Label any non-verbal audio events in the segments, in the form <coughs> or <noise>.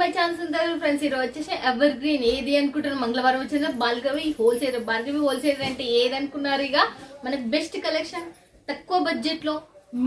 My chance ఉంటారు friends ఈరోజు వచ్చేసి ఎవర్ గ్రీన్ ఏది అనుకుంటున్నారు మంగళవారం వచ్చేసి భార్గవి హోల్సేల్ భార్గవి హోల్సేల్ అంటే ఏది అనుకున్నారు ఇక మనకు బెస్ట్ కలెక్షన్ తక్కువ బడ్జెట్లో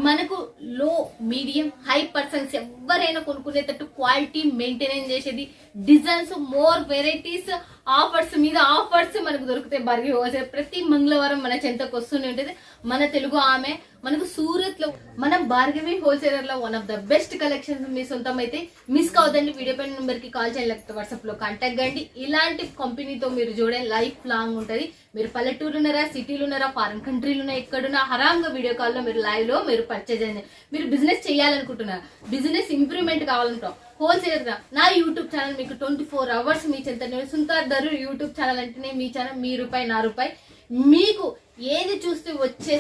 మనకు లో మీడియం హై పర్సన్స్ ఎవరైనా కొనుక్కునేటట్టు క్వాలిటీ మెయింటెనెన్స్ చేసేది డిజైన్స్ మోర్ వెరైటీస్ ఆఫర్స్ మీద ఆఫర్స్ మనకు దొరుకుతాయి బార్గి హోల్సేల్ ప్రతి మంగళవారం మన చెంతకు వస్తూనే ఉంటుంది మన తెలుగు ఆమె మనకు సూరత్లో మనం Bhargavi హోల్సేలర్లో one of the best collections మీ సొంతం అయితే మిస్ కావద్దండి. వీడియో పైన నెంబర్కి కాల్ చేయండి లేకపోతే వాట్సాప్లో కాంటాక్ట్ కండి ఇలాంటి కంపెనీతో మీరు చూడండి లైఫ్ లాంగ్ ఉంటది. మీరు పల్లెటూరు ఉన్నారా సిటీలు ఉన్నారా ఫారిన్ కంట్రీలు ఉన్నా ఎక్కడున్నా హరాంగా వీడియో కాల్లో మీరు లైవ్లో మీరు పర్చేజ్ చేయండి. మీరు బిజినెస్ చేయాలనుకుంటున్నారు బిజినెస్ ఇంప్రూవ్మెంట్ కావాలనుకుంటాం హోల్సేలర్గా నా యూట్యూబ్ ఛానల్ మీకు ట్వంటీ ఫోర్ అవర్స్ మీ చెంత సుంతార్ ధరు యూట్యూబ్ ఛానల్ అంటేనే మీ ఛానల్ మీ రూపాయి నా రూపాయి. మీకు ఏది చూస్తే వచ్చే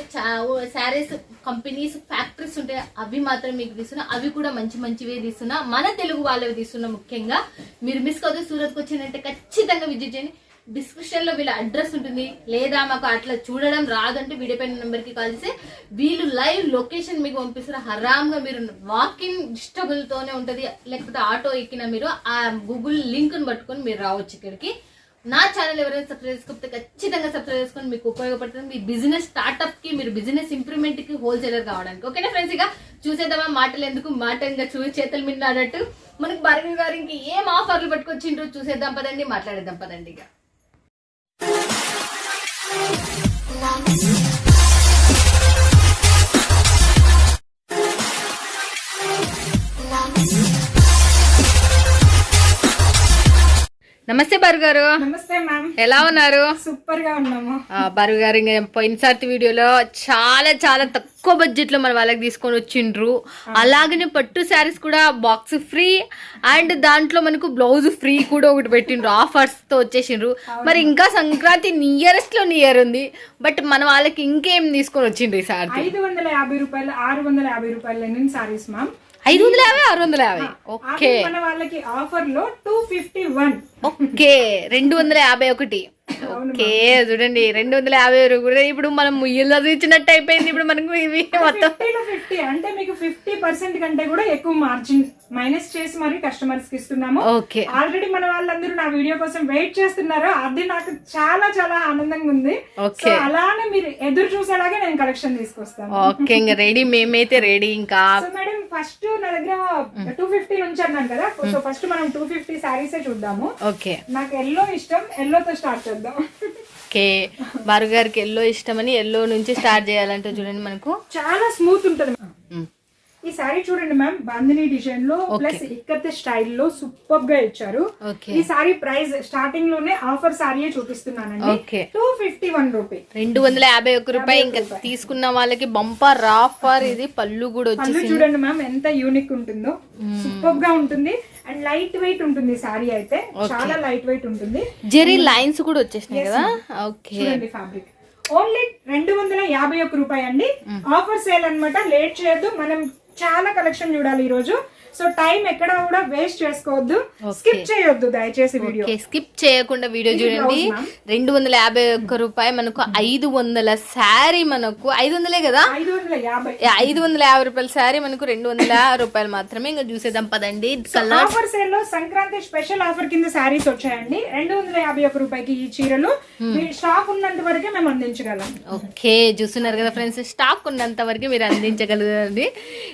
శారీస్ కంపెనీస్ ఫ్యాక్టరీస్ ఉంటాయి అవి మాత్రం మీకు తీస్తున్నా. అవి కూడా మంచి మంచివే తీస్తున్నా. మన తెలుగు వాళ్ళవి తీస్తున్నా ముఖ్యంగా. మీరు మిస్ కాదు సూరత్కి వచ్చిందంటే ఖచ్చితంగా విజిట్ చేయండి. డిస్క్రిప్షన్లో వీళ్ళ అడ్రస్ ఉంటుంది. లేదా మాకు అట్లా చూడడం రాదంటే వీడియో పైన నెంబర్కి కాల్ చేస్తే వీళ్ళు లైవ్ లొకేషన్ మీకు పంపిస్తారు హరామ్గా మీరు వాకింగ్ డిస్టబుల్ తోనే ఉంటది. లేకపోతే ఆటో ఎక్కిన మీరు ఆ గూగుల్ లింక్ని పట్టుకొని మీరు రావచ్చు ఇక్కడికి. నా ఛానల్ ఎవరైనా సబ్స్క్రైబ్ చేసుకుంటే ఖచ్చితంగా సబ్స్క్రైబ్ చేసుకొని మీకు ఉపయోగపడుతుంది. మీ బిజినెస్ స్టార్ట్అప్కి మీరు బిజినెస్ ఇంప్రూవ్మెంట్కి హోల్సేలర్ కావడానికి. ఓకేనా ఫ్రెండ్స్ ఇక చూసేద్దామా? మాటలు ఎందుకు? మాట ఇంకా చూ చేతులు మిన్న అన్నట్టు మనకు భార్గవి గారు ఇంక ఏం ఆఫర్లు పట్టుకొచ్చిండ్రు చూసేద్దాం పదండి మాట్లాడేద్దాం పదండి ఇక. నమస్తే బారు గారు. నమస్తే మ్యామ్. ఎలా ఉన్నారు? సూపర్గా ఉన్నాము. బారు గారు ఇంకా పోయినసారి వీడియోలో చాలా చాలా తక్కువ బడ్జెట్లో మన వాళ్ళకి తీసుకొని వచ్చిండ్రు. అలాగనే పట్టు శారీస్ కూడా బాక్స్ ఫ్రీ అండ్ దాంట్లో మనకు బ్లౌజ్ ఫ్రీ కూడా ఒకటి పెట్టిండ్రు. ఆఫర్స్తో వచ్చేసిండ్రు. మరి ఇంకా సంక్రాంతి నియరెస్ట్లో నియర్ ఉంది. బట్ మన వాళ్ళకి ఇంకేం తీసుకొని వచ్చిండ్రు ఈ సారి ఐదు వందల యాభై రూపాయలు ఆరు వందల యాభై రూపాయలు సారీస్ మ్యామ్ ఐదు వందల యాభై ఆరు వందల యాభై? ఓకే మన వాళ్ళకి ఆఫర్లో టూ ఫిఫ్టీ వన్ ఓకే రెండు వందల యాభై ఒకటి. ఓకే చూడండి రెండు వందల యాభై కూడా ఇప్పుడు మనం ముయ్యలు చదివించినట్టు అయిపోయింది. ఇప్పుడు మనకు ఇవి మొత్తం. ఫిఫ్టీ అంటే మీకు ఫిఫ్టీ పర్సెంట్ కంటే కూడా ఎక్కువ మార్జిన్ మైనస్ చేసి మరి కస్టమర్స్కి ఇస్తున్నాము. ఓకే. ఆల్రెడీ మన వాళ్ళందరూ నా వీడియో కోసం వెయిట్ చేస్తున్నారు అది నాకు చాలా చాలా ఆనందంగా ఉంది. ఓకే. అలానే మీరు ఎదురు చూసేలాగే నేను కలెక్షన్ తీసుకొస్తాను. ఓకే ఇంకా రెడీ మేమైతే రెడీ ఇంకా. సో మేడం ఫస్ట్ నా దగ్గర టూ ఫిఫ్టీ ఉంచాను కదా. సో ఫస్ట్ మనం టూ ఫిఫ్టీ సారీసే చూద్దాము. ఓకే. నాకు ఎల్లో ఇష్టం ఎల్లోతో స్టార్ట్ చేద్దాం. ఓకే. బారు గారికి ఎల్లో ఇష్టమని ఎల్లో నుంచి స్టార్ట్ చేయాలంటే చూడండి మనకు. చాలా స్మూత్ ఉంటుంది ఈ సారీ చూడండి మ్యామ్ బాందిని డిజైన్లో ప్లస్ ఇక్కత్ స్టైల్లో సూపర్గా ఇచ్చారు. ఈ సారీ ప్రైస్ స్టార్టింగ్లోనే ఆఫర్ సారీ చూపిస్తున్నానండి. Okay. Two fifty one rupee రెండు వందల యాభై ఒక్క రూపాయి ఇంకా తీసుకున్న వాళ్ళకి బంపర్ రాఫర్ ఇది పళ్ళు కూడా వచ్చేసి చూడండి మ్యామ్ ఎంత యూనిక్ ఉంటుందో. సూపర్గా ఉంటుంది. అండ్ లైట్ వెయిట్ ఉంటుంది సారీ అయితే. చాలా లైట్ వెయిట్ ఉంటుంది. జెరీ లైన్స్ కూడా వచ్చేసినాయి కదా? ఓకే ఫ్యాబ్రిక్ ఓన్లీ రెండు వందల యాభై ఒక్క రూపాయి అండి. ఆఫర్ సేల్ అన్నమాట. లేట్ చేయొద్దు. మనం చాలా కలెక్షన్ చూడాలి ఈ రోజు సో టైం ఎక్కడ కూడా వేస్ట్ చేసుకోవద్దు. స్కిప్ చేయొద్దు దయచేసి వీడియో. స్కిప్ చేయకుండా వీడియో చూడండి. రెండు వందల యాభై ఒక్క రూపాయి మనకు ఐదు వందల శారీ మనకు ఐదు వందలే కదా? ఐదు వందల యాభై. రూపాయల శారీ మనకు రెండు వందల <laughs> రూపాయలు మాత్రమే ఇంకా చూసేద్దాం పదండి. ఆఫర్ సేల్లో సంక్రాంతి స్పెషల్ ఆఫర్ కింద శారీస్ వచ్చాయండి. రెండు వందల యాభై ఒక్క రూపాయికి ఈ చీరలు. స్టాక్ ఉన్నంత వరకే మేము అందించగలం. ఓకే చూస్తున్నారు కదా ఫ్రెండ్స్ స్టాక్ ఉన్నంత వరకు మీరు అందించగలరండి.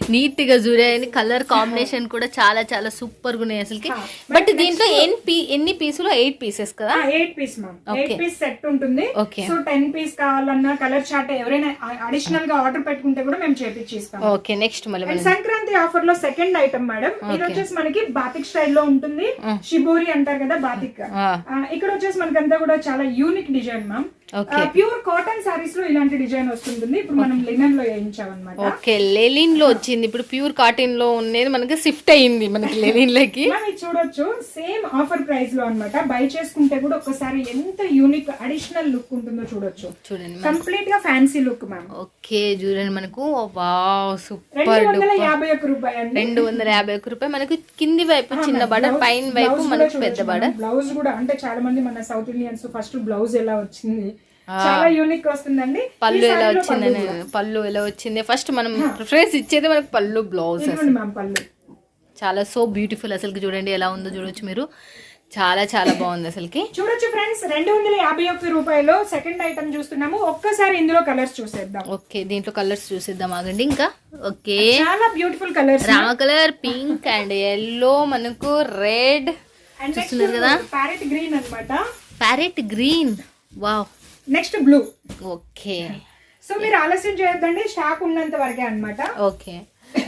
నీట్గా చూడండి కలర్ కాంబినేషన్ కూడా చాలా చాలా సూపర్గా ఉన్నాయి అసలుకి. బట్ దీంట్లో ఎన్ని పీ ఎన్ని పీసులు? ఎయిట్ పీసెస్ కదా? Eight piece eight piece set ఉంటుంది. సో టెన్ పీస్ కావాలన్నా కలర్ చార్ట్ ఎవరైనా అడిషనల్గా ఆర్డర్ పెట్టుకుంటే కూడా మేము చేపించి ఇస్తాం ఓకే నెక్స్ట్ మళ్ళీ. సంక్రాంతి ఆఫర్లో సెకండ్ ఐటమ్ మేడం ఇది వచ్చేసి మనకి బాతిక్ స్టైల్లో ఉంటుంది. షిబోరి అంటారు కదా బాతిక్ ఇక్కడ వచ్చేసి మనకంతా కూడా చాలా unique design ma'am pure cotton సారీస్లో ఇలాంటి డిజైన్ వస్తుంటుంది. ఇప్పుడు మనం లినెన్లో వేయించామన్నమాట. ఓకే లెలిన్లో వచ్చింది. ఇప్పుడు ప్యూర్ కాటన్లో ఉండేది మనకి షిఫ్ట్ అయింది మనకి లెలిన్లోకి. చూడొచ్చు. సేమ్ ఆఫర్ ప్రైస్లో అన్నమాట. బై చేసుకుంటే కూడా ఒకసారి ఎంత యూనిక్ అడిషనల్ లుక్ ఉంటుందో చూడొచ్చు. చూడండి కంప్లీట్గా ఫ్యాన్సీ లుక్ మ్యామ్ ఓకే చూడండి మనకు. వావ్ రెండు సూపర్ వందల యాభై ఒక్క రూపాయి అండి. రెండు వందల యాభై ఒక్క రూపాయి. మనకు కింది వైపు చిన్న బడ పైన వైపు మనకు పెద్ద బడ. బ్లౌజ్ కూడా అంటే చాలా మంది మన సౌత్ ఇండియన్స్ ఫస్ట్ బ్లౌజ్ ఎలా వచ్చింది చాలా యూనిక్ వస్తుందండి. పళ్ళు ఎలా వచ్చిందని పళ్ళు ఎలా వచ్చింది? ఫస్ట్ మనం ప్రిఫరెన్స్ ఇచ్చేది మనకు పళ్ళు బ్లౌజ్ పళ్ళు. చాలా సో బ్యూటిఫుల్ అసలుకి చూడండి ఎలా ఉందో చూడొచ్చు మీరు. చాలా చాలా బాగుంది అసలుకి. చూడొచ్చు ఫ్రెండ్స్ రెండు వందల యాభై ఒక్క రూపాయలు సెకండ్ ఐటమ్ చూస్తున్నాము. ఒక్కసారి ఇందులో కలర్స్ చూసేద్దాం. ఓకే దీంట్లో కలర్స్ చూసిద్దాం ఆగండి ఇంకా. ఓకే చాలా beautiful colours Rama colour pink and yellow మనకు రెడ్ అండ్ చూస్తున్నారు కదా? ప్యారెట్ గ్రీన్ అన్నమాట. Parrot green wow next blue. Okay. So మీరు ఆలస్యం చేయొద్దండి స్టాక్ ఉన్నంత వరకే అన్నమాట. ఓకే.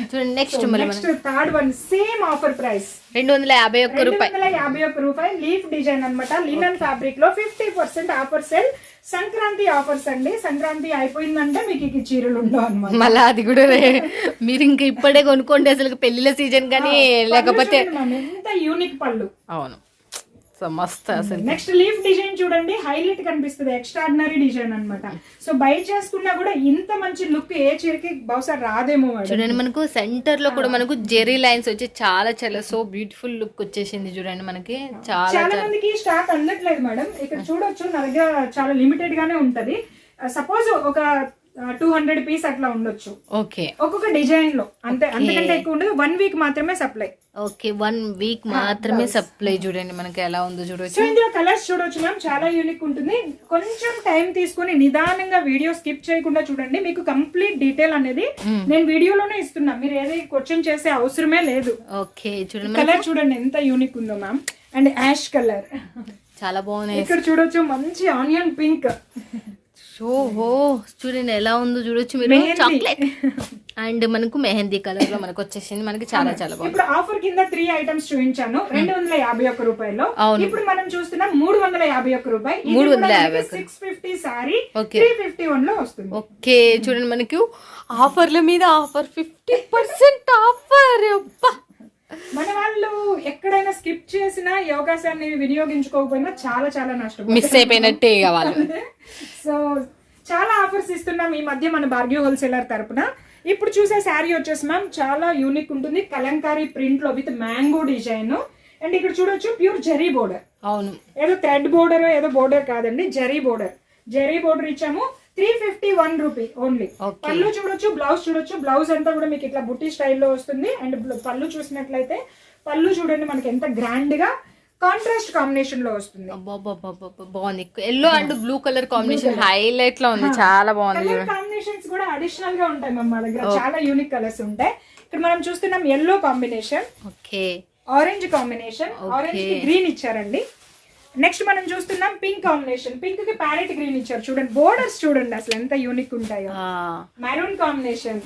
చూడండి next next third one same offer price రెండు వందల యాభై ఒక్క రూపాయి. వందల యాభై ఒక్క రూపాయలు లీఫ్ డిజైన్ అన్నమాట. లినన్ ఫ్యాబ్రిక్లో fifty percent offer sale Sankranti offers అండి. సంక్రాంతి అయిపోయిందంటే మీకు ఇక చీరలు ఉండవు అనమాట మళ్ళీ అది కూడా మీరు ఇంకా ఇప్పుడే కొనుక్కోండి అసలు పెళ్ళిళ్ళ సీజన్ కానీ లేకపోతే ఎంత యూనిక్ పళ్ళు. అవును. సో మస్తు అసలు నెక్స్ట్ లీఫ్ డిజైన్ చూడండి హైలైట్ కనిపిస్తుంది ఎక్స్ట్రాడినరీ డిజైన్ అన్నమాట. సో బై చేసుకున్నా కూడా ఇంత మంచి లుక్ ఏ చీరకి బహుశా రాదేమో చూడండి మనకు సెంటర్లో కూడా మనకు జెరీ లైన్స్ వచ్చి చాలా చాలా సో బ్యూటిఫుల్ లుక్ వచ్చేసింది చూడండి మనకి. చాలా చాలా మందికి స్టాక్ అందట్లేదు మేడం. ఇక్కడ చూడొచ్చు నా దగ్గర చాలా లిమిటెడ్ గానే ఉంటది. సపోజ్ ఒక టూ హండ్రెడ్ పీస్ అట్లా ఉండొచ్చు. ఓకే. ఒక్కొక్క డిజైన్లో అంతే అంతకంటే ఎక్కువ ఉండదు. వన్ వీక్ మాత్రమే సప్లై ఓకే వన్ వీక్ మాత్రమే సప్లై చూడండి మనకి ఎలా ఉందో సో చూడవచ్చు ఇందులో కలర్స్ చూడొచ్చు మ్యామ్ చాలా యూనిక్ ఉంటుంది. కొంచెం టైం తీసుకొని నిదానంగా వీడియో స్కిప్ చేయకుండా చూడండి. మీకు కంప్లీట్ డీటెయిల్ అనేది నేను వీడియోలోనే ఇస్తున్నా. మీరు ఏది క్వశ్చన్ చేసే అవసరమే లేదు. ఓకే చూడండి కలర్ చూడండి ఎంత యూనిక్ ఉందో మ్యామ్ అండ్ యాష్ కలర్ చాలా బాగున్నాయి. ఇక్కడ చూడొచ్చు మంచి ఆనియన్ పింక్ ఓహో చూడండి ఎలా ఉందో చూడొచ్చు మీరు. చాక్లెట్ అండ్ మనకు మెహందీ కలర్లో మనకు వచ్చేసింది. మనకి చాలా చాలా బాగుంది. ఇప్పుడు ఆఫర్ కింద త్రీ ఐటమ్స్ చూపించాను. రెండు వందల యాభై ఒక్క రూపాయలు అవును. ఇప్పుడు మనం చూస్తున్నాం మూడు వందల యాభై ఒక్క రూపాయి. మూడు వందల యాభై. Six fifty sorry okay. Three fifty వన్లో వస్తుంది. ఓకే చూడండి మనకి ఆఫర్ల మీద ఆఫర్ ఫిఫ్టీ పర్సెంట్ ఆఫర్ మన వాళ్ళు ఎక్కడైనా స్కిప్ చేసినా ఈ అవకాశాన్ని వినియోగించుకోకపోయినా చాలా చాలా నష్టపోతారు. మిస్ అయిపోయినట్టే వాళ్ళు. <laughs> సో చాలా ఆఫర్స్ ఇస్తున్నాం ఈ మధ్య మన భార్గ్య హోల్సేలర్ తరపున. ఇప్పుడు చూసే శారీ వచ్చేసి మ్యామ్ చాలా యూనిక్ ఉంటుంది. కలంకారీ ప్రింట్లో విత్ మ్యాంగో డిజైన్ అండ్ ఇక్కడ చూడొచ్చు ప్యూర్ జరీ బోర్డర్ అవును. ఏదో థ్రెడ్ బోర్డర్ ఏదో బోర్డర్ కాదండి జరీ బోర్డర్ జరీ బోర్డర్ ఇచ్చాము. Three fifty one rupee only. పళ్ళు చూడొచ్చు బ్లౌజ్ చూడొచ్చు. బ్లౌజ్ అంతా కూడా మీకు ఇట్లా బుట్టి స్టైల్లో వస్తుంది. అండ్ పళ్ళు చూసినట్లయితే పళ్ళు చూడండి మనకి ఎంత గ్రాండ్గా కాంట్రాస్ట్ కాంబినేషన్లో వస్తుంది. బాగుంది. Yellow and blue colour combination హైలైట్లో ఉంది. చాలా బాగుంది కాంబినేషన్స్ కూడా అడిషనల్గా ఉంటాయి మ్యామ్ మా దగ్గర. చాలా యూనిక్ కలర్స్ ఉంటాయి. ఇక్కడ మనం చూస్తున్నాం yellow combination okay orange combination orange green ఇచ్చారండి. నెక్స్ట్ మనం చూస్తున్నాం పింక్ కాంబినేషన్ పింక్కి ప్యారెట్ గ్రీన్ ఇచ్చారు. చూడండి బోర్డర్స్ చూడండి అసలు ఎంత యూనిక్ ఉంటాయో. మెరూన్ కాంబినేషన్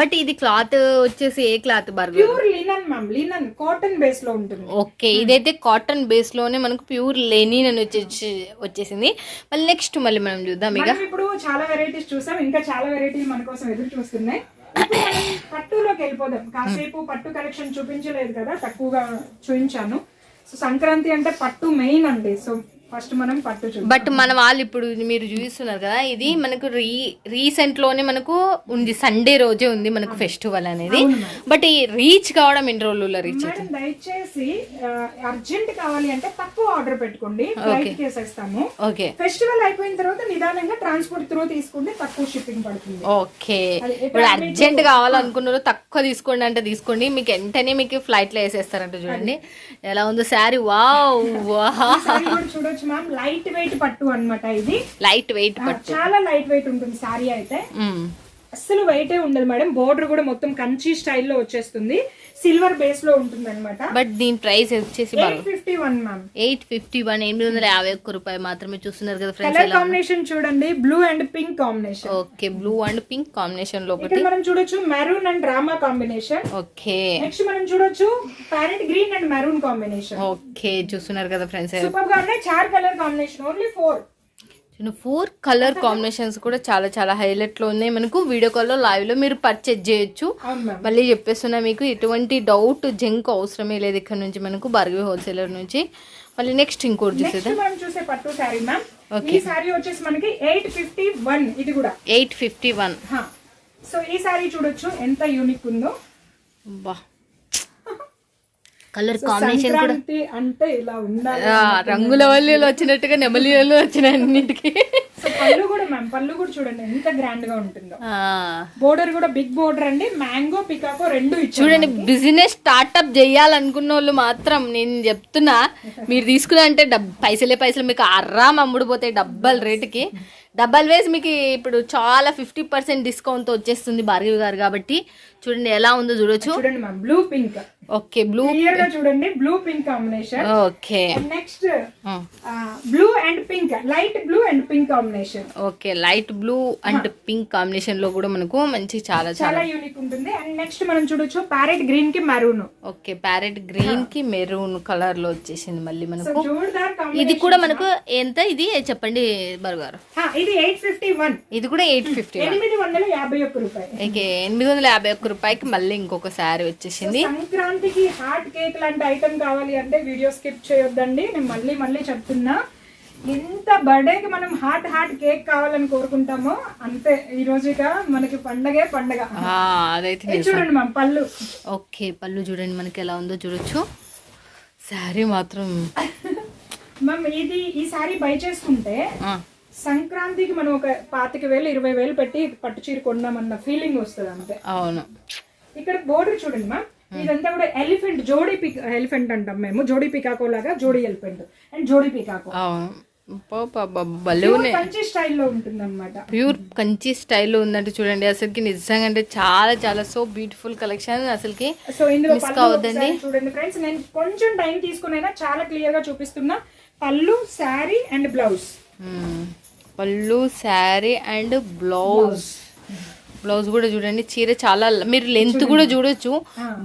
బట్ ఇది క్లాత్ వచ్చేసి ఏ cloth burger pure linen ma'am linen cotton బేస్లో ఉంటుంది. ఓకే ఇదైతే కాటన్ బేస్లోనే మనకు ప్యూర్ లెనిన్ అని వచ్చేసి వచ్చేసింది. మళ్ళీ నెక్స్ట్ మళ్ళీ మనం చూద్దాం ఇక. ఇప్పుడు చాలా వెరైటీస్ చూసాం. ఇంకా చాలా వెరైటీలు మన కోసం ఎదురు చూస్తున్నాయి. <coughs> పట్టులోకి వెళ్ళిపోదాం. కాసేపు పట్టు కలెక్షన్ చూపించలేదు కదా తక్కువగా చూపించాను సో సంక్రాంతి అంటే పట్టు మెయిన్ అండి. సో ఫస్ట్ మనం పట్టు చూద్దాం. బట్ మన వాళ్ళు ఇప్పుడు మీరు చూస్తున్నారు కదా ఇది మనకు రీ రీసెంట్లోనే మనకు ఉంది సండే రోజే ఉంది మనకు ఫెస్టివల్ అనేది. బట్ ఈ రీచ్ కావడం ఎన్ని రోజుల్లో రీచ్ దయచేసి అర్జెంట్ కావాలి అంటే తక్కువ ఆర్డర్ పెట్టుకోండి ఓకే. ఫెస్టివల్ అయిపోయిన తర్వాత నిదానంగా ట్రాన్స్పోర్ట్ త్రూ తీసుకుంటే తక్కువ షిప్పింగ్ పడుతుంది. ఓకే. ఇప్పుడు అర్జెంట్ కావాలనుకున్నారు తక్కువ తీసుకోండి అంటే తీసుకోండి మీకు వెంటనే మీకు ఫ్లైట్లో వేసేస్తారంట చూడండి. ఎలా ఉందో శారీ? వావ్ సారీ కూడా చూడొచ్చు మ్యామ్ లైట్ వెయిట్ పట్టు అన్నమాట ఇది. లైట్ వెయిట్ పట్టు. చాలా లైట్ వెయిట్ ఉంటుంది సారీ అయితే. అస్సలు వెయిటే ఉండదు మేడం. బోర్డర్ కూడా మొత్తం కంచి స్టైల్లో వచ్చేస్తుంది. సిల్వర్ బేస్లో ఉంటుంది అనమాట బట్ దీని ప్రైస్ వచ్చేసి fifty one ma'am eight fifty one ఎనిమిది వందల యాభై ఒక్క రూపాయలు మాత్రమే చూస్తున్నారు కదా ఫ్రెండ్స్ కలర్ కాంబినేషన్ చూడండి. Blue and pink combination okay blue and pink కాంబినేషన్లో ఒకటి. మనం చూడొచ్చు maroon and drama combination okay next మనం చూడొచ్చు parrot green and maroon combination okay చూస్తున్నారు కదా ఫ్రెండ్స్ సూపర్గా ఉన్నాయి. చార్ colour combination only four four colour combinations కూడా చాలా చాలా హైలైట్లో ఉన్నాయి. మనకు వీడియో కాల్లో లైవ్లో మీరు పర్చేజ్ చేయొచ్చు. మళ్ళీ చెప్పేస్తున్నా మీకు ఎటువంటి డౌట్ జంక్ అవసరమే లేదు ఇక్కడ నుంచి మనకు బర్గవి హోల్సేలర్ నుంచి. మళ్ళీ నెక్స్ట్ ఇంకోటి మనం చూసే పట్టు మ్యామ్. ఈ శారీ వచ్చేసి మనకి ఎయిట్ ఫిఫ్టీ వన్ ఇది కూడా. ఎయిట్ ఫిఫ్టీ వన్ సో ఈ శారీ చూడొచ్చు ఎంత యూనిక్ ఉందో. బా కలర్ కాంబినేషన్ కూడా అంటే ఇలా ఉండాలి రంగుల వల్లీలు వచ్చినట్టుగా నెమలియలు వచ్చిన అన్నిటికీ. పళ్ళు కూడా మ్యామ్ పళ్ళు కూడా చూడండి ఎంత గ్రాండ్గా ఉంటుందో. బోర్డర్ కూడా బిగ్ బోర్డర్ అండి. మ్యాంగో పికాకో రెండు చూడండి బిజినెస్ స్టార్ట్అప్ చేయాలనుకున్న వాళ్ళు మాత్రం నేను చెప్తున్నా మీరు తీసుకున్నా అంటే పైసలే పైసలు మీకు అర్రామ్ అమ్ముడుపోతాయి డబ్బల్ రేటుకి. డబ్బల్ వేసి మీకు ఇప్పుడు చాలా ఫిఫ్టీ పర్సెంట్ డిస్కౌంట్ వచ్చేస్తుంది భార్గవి గారు కాబట్టి. చూడండి ఎలా ఉందో చూడొచ్చు. చూడండి ma'am blue pink okay blue క్లియర్గా చూడండి blue pink combination okay next blue and pink light blue and pink combination okay light blue and pink కాంబినేషన్లో కూడా మనకు మంచి చాలా చాలా యూనిక్ ఉంటుంది. అండ్ నెక్స్ట్ మనం చూడొచ్చు ప్యారెట్ గ్రీన్కి మరూన్ ఓకే ప్యారెట్ గ్రీన్కి మెరూన్ కలర్లో వచ్చేసింది మళ్ళీ మనకు. ఇది కూడా మనకు ఎంత? ఇది చెప్పండి బరుగారు ఇది ఎయిట్ ఫిఫ్టీ వన్ ఇది కూడా ఎయిట్ ఫిఫ్టీ ఎనిమిది వందల యాభై ఒక్క రూపాయలు ఓకే ఎనిమిది వందల యాభై ఒక్క రూపాయికి మళ్ళీ ఇంకొక శారీ వచ్చేసింది సంక్రాంతికి హాట్ కేక్ లాంటి ఐటమ్ కావాలి అంటే వీడియో స్కిప్ చేయొద్దండి. నేను మళ్ళీ మళ్ళీ చెప్తున్నా. ఎంత బర్త్డేకి మనం హాట్ హాట్ కేక్ కావాలని కోరుకుంటామో అంతే. ఈ రోజు ఇక మనకి పండగే పండగ. అదైతే. చూడండి మ్యామ్ పళ్ళు. ఓకే పళ్ళు చూడండి మనకి ఎలా ఉందో చూడొచ్చు. శారీ మాత్రం మ్యామ్ ఇది ఈ సారీ బై చేసుకుంటే సంక్రాంతికి మనం ఒక పాతిక వేలు ఇరవై వేలు పెట్టి పట్టు చీర కొన్నామన్న ఫీలింగ్ వస్తుంది అంతే అవును. ఇక్కడ బోర్డర్ చూడండి మ్యామ్. ఇదంతా కూడా ఎలిఫెంట్ జోడీ పిక్ ఎలిఫెంట్ అంటాం మేము. జోడీ పికాకో లాగా జోడీ ఎలిఫెంట్. అండ్ జోడీ పికాకో. మంచి స్టైల్లో ఉంటుంది అనమాట ప్యూర్ కంచి స్టైల్లో ఉందంటే చూడండి అసలుకి నిజంగా అంటే చాలా చాలా సో బ్యూటిఫుల్ కలెక్షన్ అసలుకి. సో ఇందులో కావద్దండి. చూడండి ఫ్రెండ్స్ నేను కొంచెం టైం తీసుకునైనా చాలా క్లియర్గా చూపిస్తున్నా పళ్ళు శారీ అండ్ బ్లౌజ్. పళ్ళు శారీ అండ్ బ్లౌజ్. బ్లౌజ్ కూడా చూడండి చీర చాలా మీరు లెంత్ కూడా చూడొచ్చు.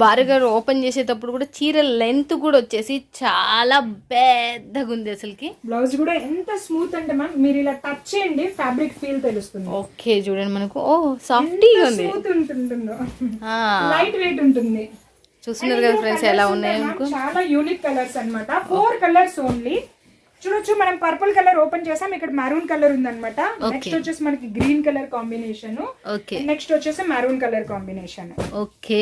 బాగా ఓపెన్ చేసేటప్పుడు కూడా చీర లెంత్ కూడా వచ్చేసి చాలా పెద్దగా ఉంది అసలుకి. బ్లౌజ్ కూడా ఎంత స్మూత్ అంటే మ్యామ్ మీరు ఇలా టచ్ చేయండి ఫ్యాబ్రిక్ ఫీల్ తెలుస్తుంది. ఓకే చూడండి మనకు. ఓ సాఫ్టీగా ఉంది. లైట్ వెయిట్ ఉంటుంది. చూస్తున్నారు కదా ఫ్రెండ్స్ ఎలా ఉన్నాయి. చాలా యూనిక్ కలర్స్ అన్నమాట. ఫోర్ కలర్స్ ఓన్లీ చూడొచ్చు మనం పర్పుల్ కలర్ ఓపెన్ చేసాం ఇక్కడ మెరూన్ కలర్ ఉందన్నమాట. నెక్స్ట్ వచ్చేసి మనకి గ్రీన్ కలర్ కాంబినేషన్ నెక్స్ట్ వచ్చేసి maroon colour combination okay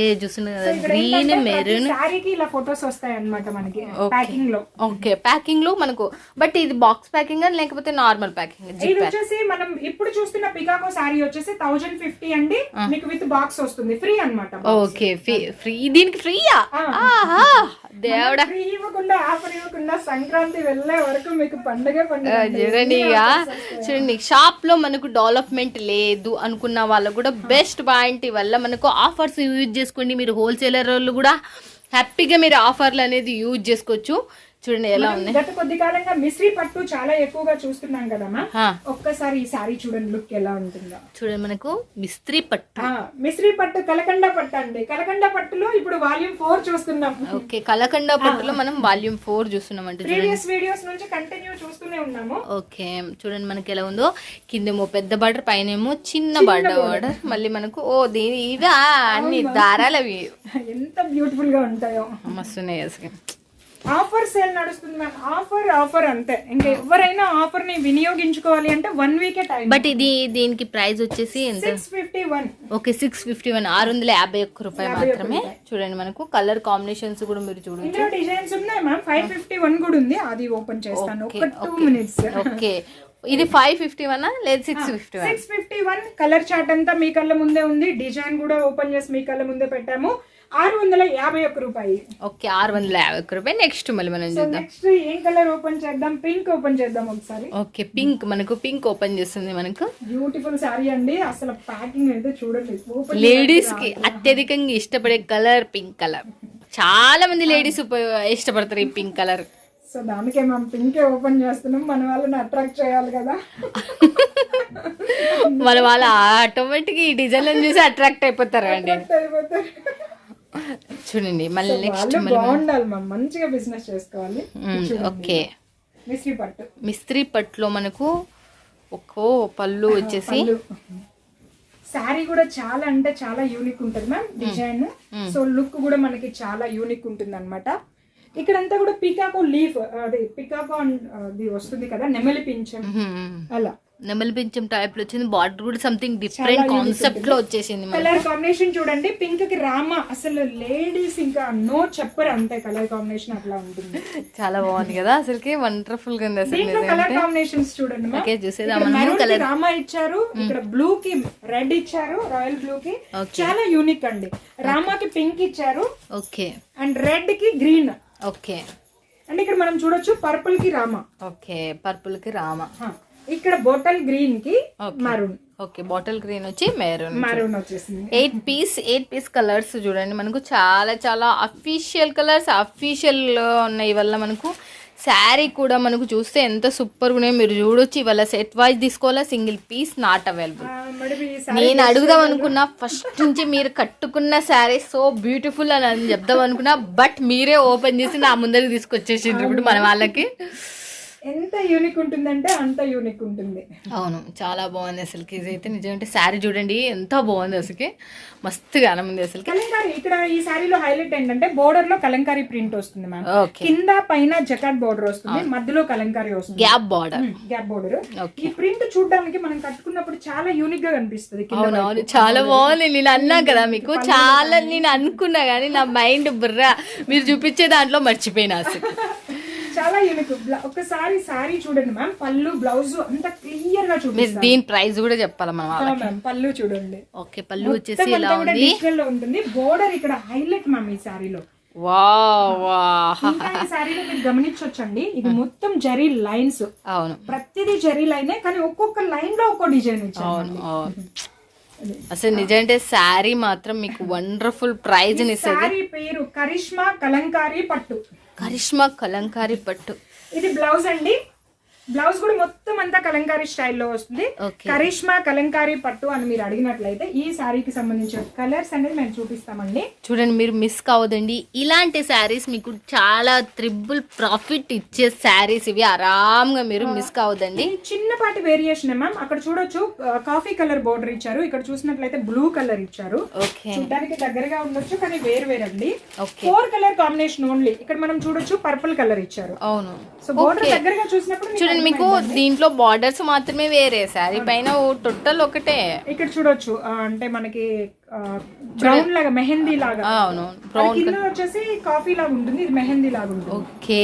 green maroon శారీకి ఇలా ఫొటోస్ వస్తాయి అన్నమాట మనకి ప్యాకింగ్లో ఓకే ప్యాకింగ్లో మనకు బట్ ఇది బాక్స్ ప్యాకింగ్ లేకపోతే నార్మల్ ప్యాకింగ్ ఇది వచ్చేసి మనం ఇప్పుడు చూస్తున్న పికాకో శారీ వచ్చేసి థౌజండ్ ఫిఫ్టీ అండి. మీకు విత్ బాక్స్ వస్తుంది. ఫ్రీ అన్నమాట ఓకే ఫ్రీ దీనికి ఫ్రీయా ఆహా దేవుడా. ఫ్రీ ఇవ్వకుండా ఆఫర్ ఇవ్వకుండా సంక్రాంతి వెళ్ళే వరకు మీకు పండగే పండుగ అండి. చూడండి ఇక చూడండి షాప్లో మనకు డెవలప్మెంట్ లేదు అనుకున్న వాళ్ళకు కూడా బెస్ట్ పాయింట్ వల్ల మనకు ఆఫర్స్ యూజ్ చేసుకోండి. మీరు హోల్సేలర్ వాళ్ళు కూడా హ్యాపీగా మీరు ఆఫర్లు అనేది యూజ్ చేసుకోవచ్చు. చూడండి ఎలా ఉన్నాయి. గత కొద్ది కాలంగా మిశ్రీ పట్టు చాలా ఎక్కువగా చూస్తున్నాం కదమ్మా ఒక్కసారి ఈ శారీ చూడండి లుక్ ఎలా ఉంటుందో. చూడండి మనకు మిస్త్రీ పట్టు. మిశ్రీ పట్టు కలకండ పట్టు అండి. కలకండ పట్టులో ఇప్పుడు వాల్యూమ్ ఫోర్ చూస్తున్నాం. ఓకే కలకండ పట్టులో మనం వాల్యూమ్ ఫోర్ చూస్తున్నాం అంటే ప్రీవియస్ వీడియోస్ నుంచి కంటిన్యూ చూస్తూనే ఉన్నాము. ఓకే చూడండి మనకి ఎలా ఉందో. కిందేమో పెద్ద బార్డర్ పైనేమో చిన్న బార్డర్. బార్డర్. మళ్ళీ మనకు ఓ దీని ఇవా అన్ని దారాలు అవి ఎంత బ్యూటిఫుల్గా ఉంటాయో. మస్తున్నాయి అసలు. ఆఫర్ సేల్ నడుస్తుంది మ్యామ్ ఆఫర్ ఆఫర్ అంతే. ఇంకా ఎవరైనా ఆఫర్ని వినియోగించుకోవాలి అంటే వన్ వీకే టైం బట్ ఇది దీనికి ప్రైస్ వచ్చేసి six fifty one okay six fifty one ఆరు వందల యాభై ఒక్క రూపాయి మాత్రమే చూడండి మనకు. కలర్ కాంబినేషన్స్ కూడా మీరు చూడండి ఇందులో డిజైన్స్ ఉన్నాయి మ్యామ్ ఫైవ్ ఫిఫ్టీ వన్ కూడా ఉంది. అది ఓపెన్ చేస్తాను. ఒక టూ మినిట్స్ ఓకే. ఇది ఫైవ్ ఫిఫ్టీ వన్ లేదు six fifty one six fifty one colour chart అంతా మీ కళ్ళ ముందే ఉంది. డిజైన్ కూడా ఓపెన్ చేసి మీ కళ్ళ ముందే పెట్టాము. ఆరు వందల యాభై ఒక్క రూపాయి. ఓకే ఆరు వందల యాభై ఒక్క రూపాయి. నెక్స్ట్ మళ్ళీ మనం చూద్దాం. నెక్స్ట్ ఏం కలర్ ఓపెన్ చేద్దాం? పింక్ ఓపెన్ చేద్దాం ఒకసారి. ఓకే పింక్ మనకు పింక్ ఓపెన్ చేస్తుంది మనకు. బ్యూటిఫుల్ శారీ అండి. అసలు ప్యాకింగ్ అయితే చూడండి. లేడీస్కి అత్యధికంగా ఇష్టపడే కలర్ పింక్ కలర్ చాలా మంది లేడీస్ ఇష్టపడతారు ఈ పింక్ కలర్ సో దానికే మనం పింకే ఓపెన్ చేస్తున్నాం. మన వాళ్ళని అట్రాక్ట్ చేయాలి కదా. <laughs> మన వాళ్ళ ఆటోమేటిక్ ఈ డిజైన్ చూసి అట్రాక్ట్ అయిపోతారు అండి. అయిపోతారు. చూడండి మళ్ళీ నెక్స్ట్ బాగుండాలి మంచిగా బిజినెస్ చేసుకోవాలి. ఓకే. మిస్త్రీ పట్టు. మిస్త్రీ పట్టులో మనకు ఒక్కో పళ్ళు వచ్చేసి శారీ కూడా చాలా అంటే చాలా యూనిక్ ఉంటుంది మ్యామ్ డిజైన్ సో లుక్ కూడా మనకి చాలా యూనిక్ ఉంటుంది అనమాట ఇక్కడంతా కూడా పికాకో లీఫ్ అది పికాకో అది వస్తుంది కదా నెమలి పింఛం మ్మ్. అలా. నెమలి టైప్లో వచ్చింది. బార్డర్ కూడా సంథింగ్ డిఫరెంట్ కాన్సెప్ట్లో వచ్చేసింది కలర్ కాంబినేషన్ చూడండి పింక్కి రామ అసలు లేడీస్ ఇంకా నో చెప్పరు అంతే కలర్ కాంబినేషన్ అట్లా ఉంటుంది. చాలా బాగుంది కదా అసలుకి వండర్ఫుల్గా ఉంది అసలు కలర్ కాంబినేషన్స్ చూడండి. ఓకే చూసేదా కి కలర్ రామ ఇచ్చారు ఇక్కడ బ్లూ కి రెడ్ ఇచ్చారు రాయల్ బ్లూ కి. చాలా యూనిక్ అండి. రామాకి పింక్ ఇచ్చారు ఓకే అండ్ రెడ్కి గ్రీన్ ఓకే అంటే ఇక్కడ మనం చూడొచ్చు పర్పుల్కి రామ. ఓకే పర్పుల్కి రామ. ఇక్కడ బోటల్ గ్రీన్కి. మరూన్ ఓకే బాటిల్ గ్రీన్ వచ్చి మెరూన్ మరూన్ వచ్చేసింది. Eight piece eight piece colours చూడండి. మనకు చాలా చాలా అఫీషియల్ కలర్స్ అఫీషియల్ ఉన్నాయి. వల్ల మనకు శారీ కూడా మనకు చూస్తే ఎంత సూపర్ ఉన్నాయో. మీరు చూడొచ్చు. ఇవాళ సెట్ వైజ్ తీసుకోవాలా? సింగిల్ పీస్ నాట్ అవైలబుల్ నేను అడుగుదాం అనుకున్నా. ఫస్ట్ నుంచి మీరు కట్టుకున్న శారీ సో బ్యూటిఫుల్ అని అని చెప్దాం అనుకున్నా. బట్ మీరే ఓపెన్ చేసి నా ముందరికి తీసుకొచ్చేసిండ్రు. ఇప్పుడు మన వాళ్ళకి. ఎంత యూనిక్ ఉంటుందంటే అంత యూనిక్ ఉంటుంది. అవును చాలా బాగుంది అసలుకి. ఇదైతే నిజమంటే శారీ చూడండి ఎంత బాగుంది అసలుకి. మస్తుగా ఉంది అసలుకి. కలంకారీ ఇక్కడ ఈ సారీలో హైలైట్ ఏంటంటే బోర్డర్లో కలంకారీ ప్రింట్ వస్తుంది మ్యామ్ కింద పైన జకాట్ బోర్డర్ వస్తుంది మధ్యలో కలంకారీ వస్తుంది. గ్యాప్ బార్డర్ గ్యాప్ బోర్డర్ ఈ ప్రింట్ చూడడానికి మనం కట్టుకున్నప్పుడు చాలా యూనిక్గా కనిపిస్తుంది కింద అవును అవును. చాలా బాగుంది. నేను అన్నా కదా మీకు. చాలా నేను అనుకున్నా కానీ నా మైండ్ బుర్ర మీరు చూపించే దాంట్లో మర్చిపోయినా అసలు <laughs> చాలా యూనిక్ ఒకసారి సారీ చూడండి మ్యామ్. పళ్ళు బ్లౌజ్ అంత క్లియర్గా చూపిస్తారు దీని ప్రైస్ కూడా చెప్పాలి మన మ్యామ్ పళ్ళు చూడండి. ఓకే పళ్ళు వచ్చేసి ఇలా ఉంది. లో ఉంటుంది. బోర్డర్ ఇక్కడ హైలైట్ మ్యామ్ ఈ సారీలో. ఈ సారీలో మీరు గమనించవచ్చండి ఇది మొత్తం జరీ లైన్స్. అవును. ప్రతిదీ జరీ లైనే కానీ ఒక్కొక్క లైన్లో ఒక్కో డిజైన్ ఇచ్చారు అవును అవును. అసలు నిజంటే శారీ మాత్రం మీకు <laughs> వండర్ఫుల్ ప్రైజ్ ఇస్తుంది. పేరు కరిష్మా కలంకారీ పట్టు. కరిష్మా కలంకారీ పట్టు. ఇది బ్లౌజ్ అండి. బ్లౌజ్ కూడా మొత్తం అంతా కలంకారీ స్టైల్లో వస్తుంది. కరిష్మా కలంకారీ పట్టు అని మీరు అడిగినట్లయితే ఈ సారీకి సంబంధించిన కలర్స్ అనేది మేము చూపిస్తామండి. చూడండి మీరు మిస్ కావద్దండి. ఇలాంటి శారీస్ మీకు చాలా త్రిబుల్ ప్రాఫిట్ ఇచ్చే శారీస్ ఇవి. ఆరాంగా మీరు మిస్ కావద్దండి. ఇది చిన్నపాటి వేరియేషన్ మ్యామ్. అక్కడ చూడొచ్చు కాఫీ కలర్ బోర్డర్ ఇచ్చారు. ఇక్కడ చూసినట్లయితే బ్లూ కలర్ ఇచ్చారు. చూడడానికి దగ్గరగా ఉండొచ్చు కానీ వేరు వేరు అండి ఫోర్ కలర్ కాంబినేషన్ ఓన్లీ. ఇక్కడ మనం చూడొచ్చు పర్పుల్ కలర్ ఇచ్చారు. అవును. సో బోర్డర్ దగ్గరగా చూసినప్పుడు చూడండి మీకు దీంట్లో బార్డర్స్ మాత్రమే వేరే శారీ పైన టోటల్ ఒకటే. ఇక్కడ చూడొచ్చు. అంటే మనకి బ్రౌన్ లాగా మెహందీ లాగా. అవును కింద వచ్చేసి కాఫీ లాగా ఉంటుంది. ఇది మెహందీ లాగా ఉంటుంది. ఓకే.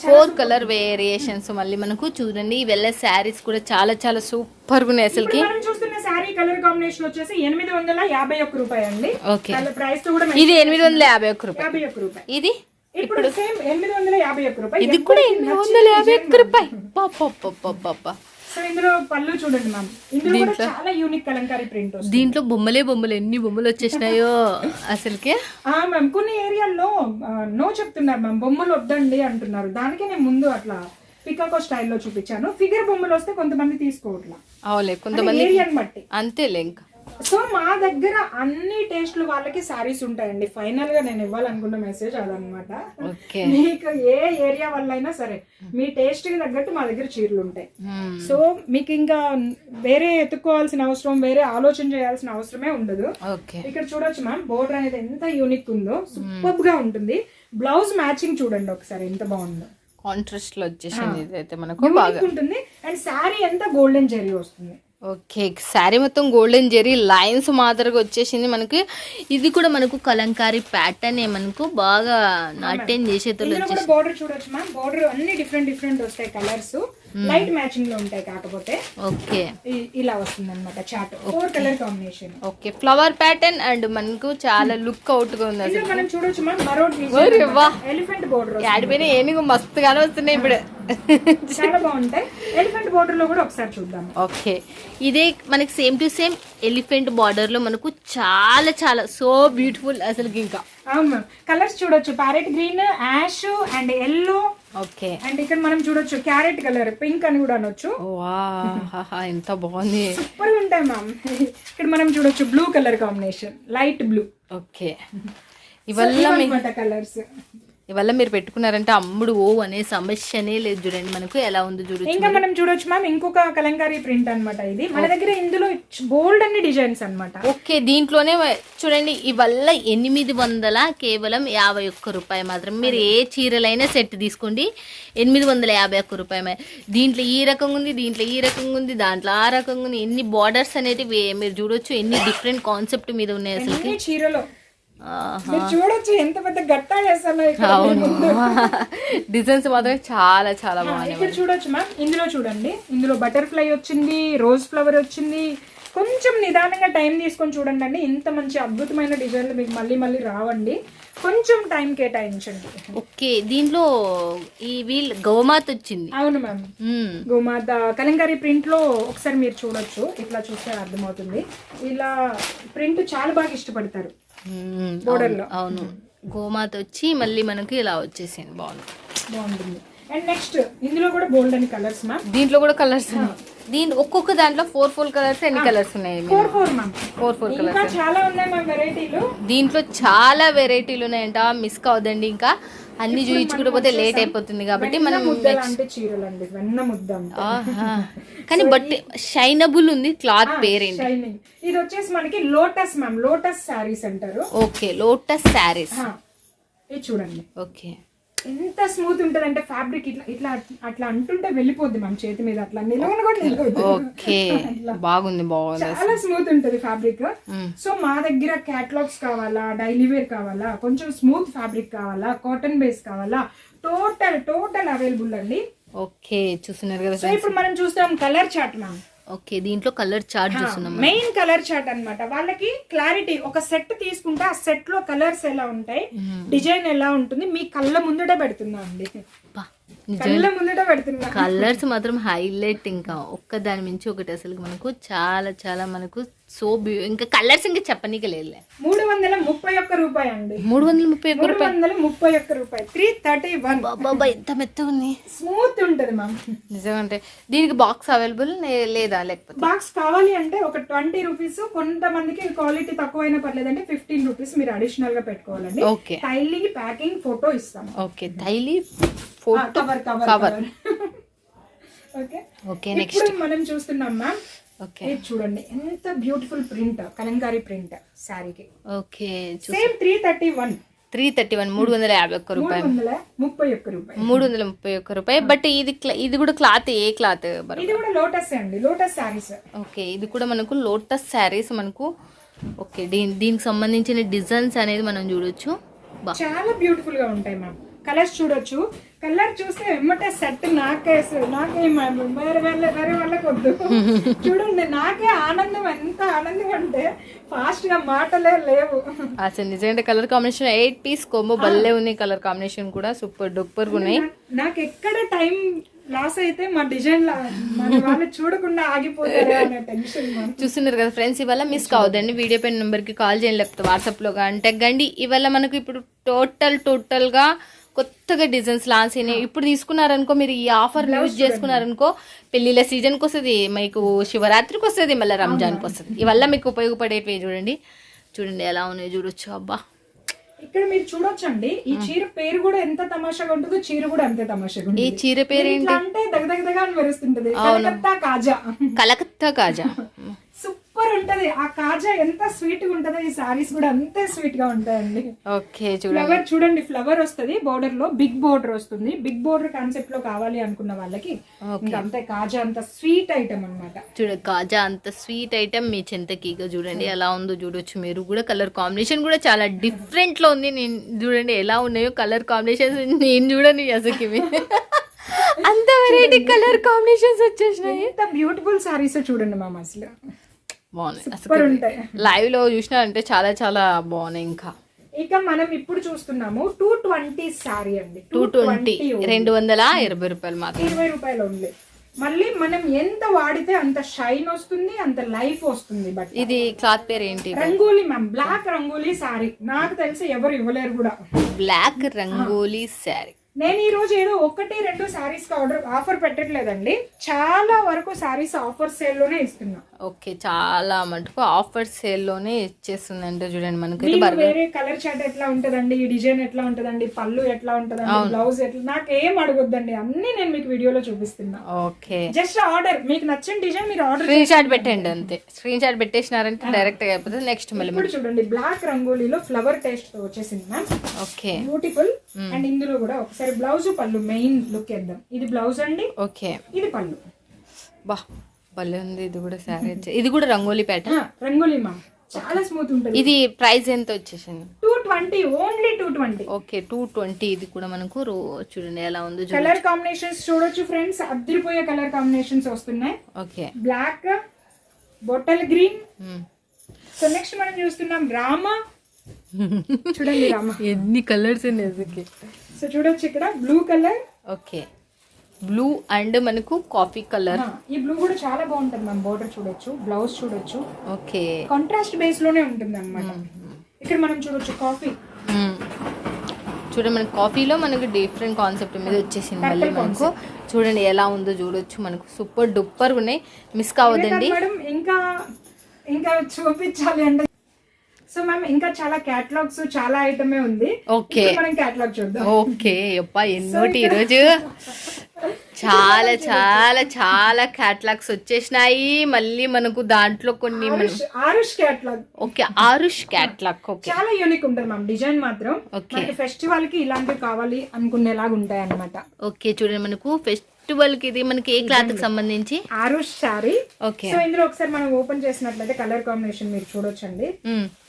ఫోర్ కలర్ వేరియేషన్స్ మళ్ళీ మనకు చూడండి. వెళ్ళే శారీస్ కూడా చాలా చాలా సూపర్ ఉన్నాయి అసలుకి. చూస్తున్న శారీ కలర్ కాంబినేషన్ వచ్చేసి ఎనిమిది వందల యాభై ఒక్క రూపాయి అండి. ఓకే. ప్రైస్ కూడా ఇది ఎనిమిది వందల యాభై ఒక్క రూపాయి. యాభై ఒక్క రూపాయి. ఇది? ఇప్పుడు సేమ్ ఎనిమిది వందల యాభై ఒక్క రూపాయి. ఇది కూడా ఎనిమిది వందల యాభై ఒక్క రూపాయి. పాప సో ఇందులో పళ్ళు చూడండి మ్యామ్. ఇందులో కూడా చాలా యూనిక్ కలంకారీ ప్రింట్ దీంట్లో బొమ్మలే బొమ్మలు. ఎన్ని బొమ్మలు వచ్చేసినాయో అసలుకి. మ్యామ్ కొన్ని ఏరియాల్లో నో చెప్తున్నారు మ్యామ్. బొమ్మలు వద్దండి అంటున్నారు. దానికే నేను ముందు అట్లా పికాకో స్టైల్లో చూపించాను. ఫిగర్ బొమ్మలు వస్తే కొంతమంది తీసుకోవట్లా. అవులే కొంతమంది ఏరియాని బట్టి. అంతేలే ఇంకా. సో మా దగ్గర అన్ని టేస్ట్లు వాళ్ళకి సారీస్ ఉంటాయండి. ఫైనల్గా నేను ఇవ్వాలనుకున్న మెసేజ్ అదనమాట మీకు ఏ ఏరియా వల్ల అయినా సరే మీ టేస్ట్కి తగ్గట్టు మా దగ్గర చీరలు ఉంటాయి. మ్మ్. సో మీకు ఇంకా వేరే ఎత్తుక్కోవాల్సిన అవసరం వేరే ఆలోచన చేయాల్సిన అవసరమే ఉండదు. ఇక్కడ చూడొచ్చు మ్యామ్ బోర్డర్ అనేది ఎంత యూనిక్ ఉందో సూపర్గా ఉంటుంది. బ్లౌజ్ మ్యాచింగ్ చూడండి ఒకసారి ఎంత బాగుందో. కాంట్రాస్ట్లో వచ్చేసింది ఇదైతే మనకు బాగా. ఉంటుంది. అండ్ శారీ ఎంత గోల్డెన్ జెరీ వస్తుంది. ఓకే శారీ మొత్తం గోల్డెన్ జెరీ లైన్స్ మాదిరిగా వచ్చేసింది మనకి. ఇది కూడా మనకు కలంకారీ ప్యాటర్న్ మనకు. బాగా నాట్యం కూడా బోర్డర్ చూడొచ్చు మ్యామ్ బోర్డర్ అన్ని డిఫరెంట్ డిఫరెంట్ వస్తాయి కలర్స్ లైట్ మ్యాచింగ్లో ఉంటాయి కాకపోతే ఓకే ఇలా వస్తుంది అనమాట chart four colour combination okay flower pattern and మనకు చాలా లుక్ అవుట్గా ఉంది అసలు. మనం చూడొచ్చు మ్యామ్ మరో. ఎలిఫెంట్ బోర్డర్ యాడిపోయినా ఏనుగు మస్తుగానే వస్తున్నాయి ఇప్పుడు. చాలా బాగుంటాయి. ఎలిఫెంట్ బోర్డర్లో కూడా ఒకసారి చూద్దాం ఓకే ఇదే మనకి సేమ్ టు సేమ్ ఎలిఫెంట్ బార్డర్లో మనకు చాలా చాలా సో బ్యూటిఫుల్ అసలుకి ఇంకా అవును కలర్స్ చూడొచ్చు. Parrot green ash and yellow okay and ఇక్కడ మనం చూడొచ్చు క్యారెట్ కలర్ పింక్ అని కూడా అనొచ్చు. హాహా, <laughs> ఎంత బాగుంది. సూపర్గా ఉంటాయి మ్యామ్ ఇక్కడ మనం చూడొచ్చు blue colour combination light blue okay ఇవల్ల కలర్స్ ఇవల్ల మీరు పెట్టుకున్నారంటే అమ్ముడు ఓ అనే సమస్యనే లేదు చూడండి మనకు. ఎలా ఉందో చూడొచ్చు ఇంకా మనం చూడొచ్చు మ్యామ్ ఇంకొక కలంకారీ ప్రింట్ అన్నమాట ఇది. మన దగ్గర ఇందులో బోల్డ్ అన్ని డిజైన్స్ అన్నమాట. ఓకే దీంట్లోనే చూడండి ఇవల్ల ఎనిమిది వందల కేవలం యాభై ఒక్క రూపాయి మాత్రం. మీరు ఏ చీరలైనా సెట్ తీసుకోండి ఎనిమిది వందల యాభై ఒక్క రూపాయి దీంట్లో ఈ రకంగా ఉంది దీంట్లో ఈ రకంగా ఉంది దాంట్లో ఆ రకంగా ఉంది. ఎన్ని బార్డర్స్ అనేది మీరు చూడొచ్చు ఎన్ని డిఫరెంట్ కాన్సెప్ట్ మీద ఉన్నాయి అసలు చీరలో? చూడొచ్చు ఎంత పెద్ద గట్టా. అవును. డిజైన్స్ మాత్రం చాలా చాలా బాగున్నాయి ఇక్కడ చూడొచ్చు మ్యామ్ ఇందులో చూడండి. ఇందులో బటర్ఫ్లై వచ్చింది రోజ్ ఫ్లవర్ వచ్చింది. కొంచెం నిదానంగా టైం తీసుకొని చూడండి అండి. ఇంత మంచి అద్భుతమైన డిజైన్లు మీకు మళ్ళీ మళ్ళీ రావండి. కొంచెం టైం కేటాయించండి. ఓకే దీంట్లో ఈ వీల్ గోమాత వచ్చింది. అవును మ్యామ్. గోమాత కలంకారీ ప్రింట్లో ఒకసారి మీరు చూడొచ్చు. ఇట్లా చూస్తే అర్థమవుతుంది. ఇలా ప్రింట్ చాలా బాగా ఇష్టపడతారు. మ్మ్. Border లో. అవును. గోమాత వచ్చి మళ్ళీ మనకి ఇలా వచ్చేసింది. బాగుంది. బాగుంటుంది. అండ్ నెక్స్ట్ ఇందులో కూడా గోల్డ్ అని కలర్స్ మ్యామ్ దీంట్లో కూడా కలర్స్ దీని ఒక్కొక్క దాంట్లో ఫోర్ ఫోర్ కలర్స్ ఎన్ని కలర్స్ ఉన్నాయి? Four four ma'am four four colours చాలా ఉన్నాయి మ్యామ్ వెరైటీలు దీంట్లో చాలా వెరైటీలు ఉన్నాయంట. మిస్ కావద్దండి ఇంకా. అన్ని చూయించుకుంటూ పోతే లేట్ అయిపోతుంది కాబట్టి మనం వెన్న ముద్ద. <laughs> కానీ బట్ షైనబుల్ ఉంది క్లాత్ పేరేంటి? ఇది వచ్చేసి మనకి లోటస్ మ్యామ్ లోటస్ శారీస్ అంటారు ఓకే లోటస్ శారీస్. ఇది చూడండి. ఓకే. ఎంత స్మూత్ ఉంటది అంటే ఫ్యాబ్రిక్ ఇట్లా ఇట్లా అట్లా అంటుంటే వెళ్ళిపోద్ది మ్యామ్ చేతి మీద అట్లా. నిలవని కూడా నిలవద్దు. బాగుంది బాగుంది. చాలా స్మూత్ ఉంటది ఫ్యాబ్రిక్. సో మా దగ్గర క్యాటలాగ్స్ కావాలా డైలీ వేర్ కావాలా కొంచెం స్మూత్ ఫ్యాబ్రిక్ కావాలా కాటన్ బేస్ కావాలా టోటల్ టోటల్ అవైలబుల్ అండి. ఓకే చూస్తున్నారు కదా సో ఇప్పుడు మనం చూస్తాం కలర్ చార్ట్ మ్యామ్ ఓకే దీంట్లో కలర్ చార్ట్ చూస్తున్నాం మెయిన్ కలర్ చార్ట్ అన్నమాట. వాళ్ళకి క్లారిటీ ఒక సెట్ తీసుకుంటే ఆ సెట్లో కలర్స్ ఎలా ఉంటాయి డిజైన్ ఎలా ఉంటుంది మీ కళ్ళ ముందట పెడుతున్నా అండి. అబ్బా, కలర్స్ మాత్రం హైలైట్ ఇంకా. ఒక్క దాని మించి ఒకటి అసలు మనకు చాలా చాలా మనకు సో బ్యూ ఇంకా కలర్స్ ఇంకా చెప్పనీకి లేదులే మూడు వందల ముప్పై ఒక్క రూపాయి అండి. మూడు వందల ముప్పై ఒక్క వందల ముప్పై ఒక్క రూపాయి. త్రీ థర్టీ వన్ బాబా ఎంత మెత్తగా ఉంది. స్మూత్ ఉంటది మ్యామ్ నిజమంటే. దీనికి బాక్స్ అవైలబుల్ లేదా లేకపోతే? బాక్స్ కావాలి అంటే ఒక ట్వంటీ రూపీస్ కొంతమందికి క్వాలిటీ తక్కువైనా పర్లేదు అంటే ఫిఫ్టీన్ రూపీస్ మీరు అడిషనల్గా పెట్టుకోవాలండి. ఓకే టైలీ ప్యాకింగ్ ఫోటో ఇస్తాం. Okay daily photo cover. Okay okay next మనం చూస్తున్నాం మ్యామ్ ఓకే ఇది చూడండి. ఎంత బ్యూటిఫుల్ ప్రింట్ కలంకారీ ప్రింట్ శారీకి. Okay same three thirty one three thirty one మూడు వందల యాభై ఒక్క రూపాయి ముప్పై ఒక్క రూపాయి మూడు వందల ముప్పై ఒక్క రూపాయి బట్ ఇది క్లా- ఇది కూడా క్లాత్ ఏ క్లాత్ ఇది కూడా లోటస్ అండి. లోటస్ శారీస్ ఓకే ఇది కూడా మనకు లోటస్ శారీస్ మనకు ఓకే దీని దీనికి సంబంధించిన డిజైన్స్ అనేది మనం చూడొచ్చు. చాలా బ్యూటిఫుల్గా ఉంటాయి మ్యామ్ కలర్స్ చూడొచ్చు. కలర్ చూస్తే ఎమ్మటే సెట్ నాకేసు నాకే వేరే వాళ్ళ వేరే వాళ్ళకి వద్దు చూడండి నాకే ఆనందం ఎంత ఆనందం అంటే ఫాస్ట్గా మాటలే లేవు. అసలు నిజంగా కలర్ కాంబినేషన్ ఎయిట్ పీస్ కొమ్ము భలే ఉన్నాయి కలర్ కాంబినేషన్ కూడా సూపర్ డూపర్ ఉన్నాయి. నాకు ఎక్కడ టైం లాస్ అయితే మా డిజైన్ వాళ్ళు చూడకుండా ఆగిపోతారు అనే టెన్షన్ మ్యామ్ చూస్తున్నారు కదా ఫ్రెండ్స్ ఇవాళ మిస్ కావద్దండి. వీడియో పైన నెంబర్కి కాల్ చేయండి లేకపోతే వాట్సాప్లో కానీ టెగ్గండి ఇవాళ మనకు ఇప్పుడు టోటల్ టోటల్గా కొత్తగా డిజైన్స్ లాంచ్ అయినాయి ఇప్పుడు తీసుకున్నారనుకో మీరు ఈ ఆఫర్ యూజ్ చేసుకున్నారనుకో పెళ్ళిళ్ళ సీజన్కి వస్తుంది మీకు శివరాత్రికి వస్తుంది మళ్ళీ రంజాన్కి వస్తుంది ఇవల్ల మీకు ఉపయోగపడేటివి చూడండి. చూడండి ఎలా ఉన్నాయి చూడొచ్చు అబ్బా. ఇక్కడ మీరు చూడొచ్చండి. ఈ చీర పేరు కూడా ఎంత తమాషాగా ఉంటుందో చీర కూడా అంతే తమాషాగా ఈ ఉంటుంది చీర పేరు ఇట్లా అంటే దగదగదగా అని కలకత్తా కాజా. కలకత్తా కాజా. <laughs> సూపర్ ఉంటది. ఆ కాజా ఎంత స్వీట్గా ఉంటదో ఈ సారీస్ కూడా అంతే స్వీట్గా ఉంటాయండి. ఓకే చూడండి. ఫ్లవర్ చూడండి ఫ్లవర్ వస్తది. బోర్డర్లో బిగ్ బోర్డర్ వస్తుంది. బిగ్ బోర్డర్ కాన్సెప్ట్లో కావాలి అనుకున్న వాళ్ళకి అంతే కాజా అంత స్వీట్ ఐటమ్ అన్నమాట. చూడండి కాజా అంత స్వీట్ ఐటమ్ మీ చింతకీగా చూడండి ఎలా ఉందో చూడొచ్చు మీరు కూడా. కలర్ కాంబినేషన్ కూడా చాలా డిఫరెంట్లో ఉంది. నేను చూడండి ఎలా ఉన్నాయో కలర్ కాంబినేషన్స్ నేను చూడని అసలు <laughs> అంత వెరైటీ కలర్ కాంబినేషన్స్ వచ్చేసినాయి. ఎంత బ్యూటిఫుల్ సారీస్ చూడండి మామ అసలు. బాగున్నాయి. అసలు లైవ్లో చూసినారంటే చాలా చాలా బాగున్నాయి ఇంకా. ఇక మనం ఇప్పుడు చూస్తున్నాము టూ ట్వంటీ సారీ అండి. టూ ట్వంటీ రెండు వందల ఇరవై రూపాయలు మాత్రం ఇరవై రూపాయలు ఉంది. మళ్ళీ మనం ఎంత వాడితే అంత షైన్ వస్తుంది అంత లైఫ్ వస్తుంది బట్ ఇది క్లాత్ పేరు ఏంటి? రంగోలీ మ్యామ్ బ్లాక్ రంగోలీ సారీ నాకు తెలిసి ఎవరు ఇవ్వలేరు కూడా. బ్లాక్ రంగోలీ శారీ. నేను ఈ రోజు ఏదో ఒకటి రెండు సారీస్ ఆర్డర్ ఆఫర్ పెట్టట్లేదండి. చాలా వరకు సారీస్ ఆఫర్ సేల్లోనే ఇస్తున్నా. ఓకే చాలా మటుకు ఆఫర్ సేల్లోనే ఇచ్చేస్తుందంటే చూడండి మనకి వేరే కలర్ చాట్ ఎట్లా ఉంటదండి? ఈ డిజైన్ ఎట్లా ఉంటదండి? పళ్ళు ఎట్లా ఉంటదండి? బ్లౌజ్ ఎట్లా? నాకు ఏం అడగొద్దండి. అన్ని నేను మీకు వీడియోలో చూపిస్తున్నా. ఓకే. Just order. మీకు నచ్చిన డిజైన్ మీరు ఆర్డర్ స్క్రీన్ షాట్ పెట్టండి అంతే. స్క్రీన్ షాట్ పెట్టేసినారంటే డైరెక్ట్గా అయిపోతుంది. నెక్స్ట్ మళ్ళీ ఇప్పుడు చూడండి బ్లాక్ రంగోలీలో ఫ్లవర్ టేస్ట్తో వచ్చేసింది మ్యామ్ ఓకే. బ్యూటిఫుల్ అండ్ ఇందులో కూడా ఒకసారి బ్లౌజ్ పళ్ళు మెయిన్ లుక్ వేద్దాం. ఇది బ్లౌజ్ అండి. ఓకే. ఇది పళ్ళు. బా. భలే ఉంది. ఇది కూడా సారీ ఇది కూడా రంగోలీ ప్యాటర్న్ రంగోలీ మ్యామ్ చాలా స్మూత్ ఉంటుంది. ఇది ప్రైస్ ఎంత వచ్చేసింది? Two twenty only two twenty okay two twenty ఇది కూడా మనకు చూడండి ఎలా ఉందో కలర్ కాంబినేషన్స్ చూడొచ్చు ఫ్రెండ్స్ అద్దరిపోయే కలర్ కాంబినేషన్స్ వస్తున్నాయి. Okay black bottle green. So next మనం చూస్తున్నాం రామ. చూడండి రామ. <laughs> ఎన్ని కలర్స్ ఉన్నాయి సో చూడొచ్చు ఇక్కడ. Blue colour okay blue and మనకు కాఫీ కలర్. ఈ బ్లూ కూడా చాలా బాగుంటుంది మ్యామ్. బోర్డర్ చూడొచ్చు బ్లౌజ్ చూడొచ్చు. ఓకే. కాంట్రాస్ట్ బేస్లోనే ఉంటుంది అనమాట ఇక్కడ మనం చూడొచ్చు కాఫీ. చూడండి మనకి కాఫీలో మనకు డిఫరెంట్ కాన్సెప్ట్ మీద వచ్చేసింది మళ్ళీ మనకు. చూడండి ఎలా ఉందో చూడొచ్చు మనకు. సూపర్ డూపర్ ఉన్నాయి. మిస్ కావద్దండి. ఇంకా ఇంకా చూపించాలి అంటే సో మ్యామ్ ఇంకా చాలా క్యాటలాగ్స్ చాలా ఐటమే ఉంది. ఓకే మనం క్యాటలాగ్ చూద్దాం. ఓకే అప్ప ఎన్నోటి ఈరోజు చాలా చాలా చాలా క్యాట్లాగ్స్ వచ్చేసినాయి. మళ్ళీ మనకు దాంట్లో కొన్ని Aarush catalogue okay Aarush catalogue okay చాలా యూనిక్ ఉంటుంది మ్యామ్ డిజైన్ మాత్రం. ఓకే. ఫెస్టివల్కి ఇలాంటివి కావాలి అనుకునేలాగా ఉంటాయి అన్నమాట ఓకే చూడండి మనకు ఫెస్టివల్కి ఇది మనకి ఏ క్లాత్కి సంబంధించి? ఆరుష్ శారీ. ఓకే. సో ఇందులో ఒకసారి మనం ఓపెన్ చేసినట్లయితే కలర్ కాంబినేషన్ మీరు చూడొచ్చండి.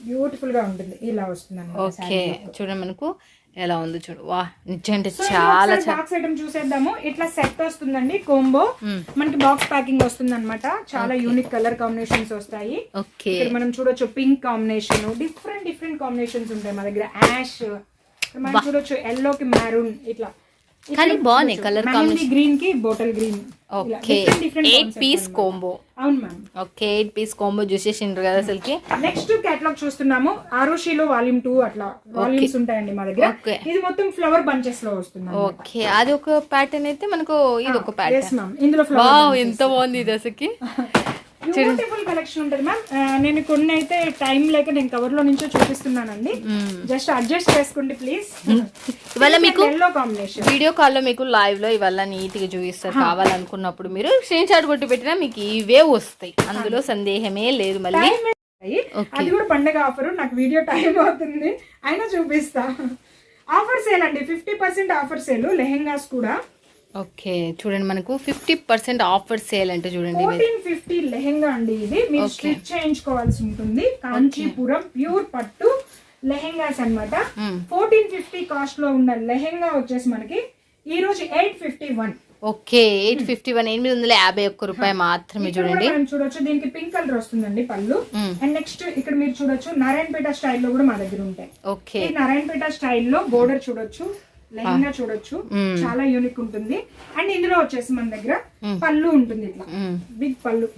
బ్యూటిఫుల్గా ఉంటుంది. ఇలా వస్తుంది ఓకే. చూడండి మనకు ఎలా ఉంది చూడు. వా నిజంటే చాలా బాక్స్ ఐటమ్ చూసేద్దాము. ఇట్లా సెట్ వస్తుందండి కోంబో మనకి బాక్స్ ప్యాకింగ్ వస్తుంది అనమాట చాలా యూనిక్ కలర్ కాంబినేషన్స్ వస్తాయి. ఓకే. మనం చూడొచ్చు pink combination different different combinations ఉంటాయి మా దగ్గర. యాష్ మనం చూడొచ్చు ఎల్లో కి మెరూన్ ఇట్లా. కానీ బాగున్నాయి కలర్ మెహందీ గ్రీన్కి bottle green okay eight piece combo అవును ma'am okay eight piece combo చూసేసిండ్రు కదా అసలుకి. నెక్స్ట్ కేటలాగ్ చూస్తున్నాము. ఆరోషిలో వాల్యూమ్ టూ అట్లా. వాల్యూమ్స్ ఉంటాయండి మా దగ్గర. ఇది మొత్తం ఫ్లవర్ బంచెస్లో వస్తుంది ఓకే అది ఒక ప్యాటర్న్ అయితే మనకు ఇది ఒక ప్యాటర్న్ ఇందులో ఎంత బాగుంది ఇది అసలుకి. <laughs> బ్యూటిఫుల్ కలెక్షన్ ఉంటుంది మ్యామ్ నేను కొన్ని అయితే టైం లేక నేను కవర్లో నుంచో చూపిస్తున్నానండి. జస్ట్ అడ్జస్ట్ చేసుకోండి ప్లీజ్ ఇవాళ మీకు కాంబినేషన్ వీడియో కాల్లో మీకు లైవ్లో ఇవాళ నీట్గా చూపిస్తారు కావాలనుకున్నప్పుడు మీరు స్క్రీన్ షాట్ కొట్టి పెట్టినా మీకు ఇవే వస్తాయి. అందులో సందేహమే లేదు మళ్ళీ. అది కూడా పండగ ఆఫర్ నాకు వీడియో టైం అవుతుంది. అయినా చూపిస్తా. ఆఫర్ సేల్ అండి fifty percent offer sale lehengas కూడా. ఓకే చూడండి మనకు ఫిఫ్టీ పర్సెంట్ ఆఫర్ సేల్ అంటే చూడండి. ఫోర్టీన్ ఫిఫ్టీ లెహెంగా అండి ఇది. మీరు స్టిచ్ చేయించుకోవాల్సి ఉంటుంది. కాంచీపురం ప్యూర్ పట్టు లెహెంగాస్ అన్నమాట. మ్మ్. ఫోర్టీన్ ఫిఫ్టీ కాస్ట్లో ఉన్న లెహెంగా వచ్చేసి మనకి ఈ రోజు eight fifty one okay eight fifty one ఎనిమిది వందల యాభై ఒక్క రూపాయి మాత్రమే చూడండి. మనం చూడొచ్చు దీనికి పింక్ కలర్ వస్తుందండి పళ్ళు. అండ్ నెక్స్ట్ ఇక్కడ మీరు చూడొచ్చు నారాయణపేట స్టైల్లో కూడా మా దగ్గర ఉంటాయి. ఓకే. నారాయణపేట స్టైల్లో బోర్డర్ చూడొచ్చు. లెహంగా చూడొచ్చు. చాలా యూనిక్ ఉంటుంది. అండ్ ఇందులో వచ్చేసి మన దగ్గర పళ్ళు ఉంటుంది ఇట్లా. బిగ్ పళ్ళు.